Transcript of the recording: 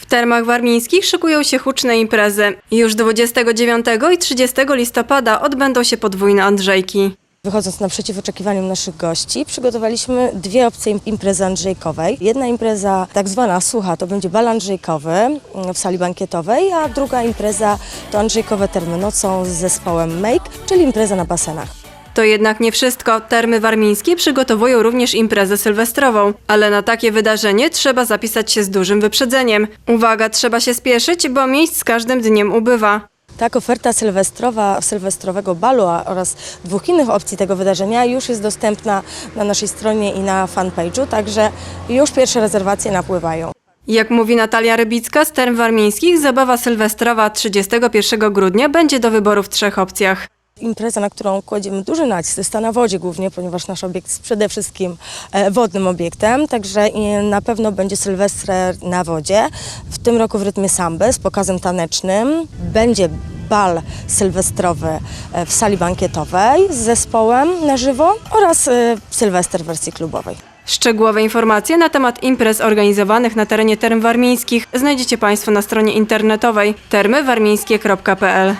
W termach warmińskich szykują się huczne imprezy. Już 29 i 30 listopada odbędą się podwójne Andrzejki. Wychodząc naprzeciw oczekiwaniom naszych gości, przygotowaliśmy dwie opcje im- imprezy andrzejkowej. Jedna impreza tak zwana sucha to będzie bal andrzejkowy mm, w sali bankietowej, a druga impreza to andrzejkowe termy nocą z zespołem Make, czyli impreza na basenach. To jednak nie wszystko. Termy warmińskie przygotowują również imprezę sylwestrową, ale na takie wydarzenie trzeba zapisać się z dużym wyprzedzeniem. Uwaga, trzeba się spieszyć, bo miejsc z każdym dniem ubywa. Tak, oferta sylwestrowa, sylwestrowego balu oraz dwóch innych opcji tego wydarzenia już jest dostępna na naszej stronie i na fanpage'u, także już pierwsze rezerwacje napływają. Jak mówi Natalia Rybicka z Term Warmińskich, zabawa sylwestrowa 31 grudnia będzie do wyboru w trzech opcjach. Impreza, na którą kładziemy duży nacisk, jest ta na wodzie głównie, ponieważ nasz obiekt jest przede wszystkim e, wodnym obiektem, także na pewno będzie Sylwester na wodzie. W tym roku w rytmie samby z pokazem tanecznym. Będzie bal sylwestrowy e, w sali bankietowej z zespołem na żywo oraz e, Sylwester w wersji klubowej. Szczegółowe informacje na temat imprez organizowanych na terenie Term Warmińskich znajdziecie Państwo na stronie internetowej termywarmińskie.pl.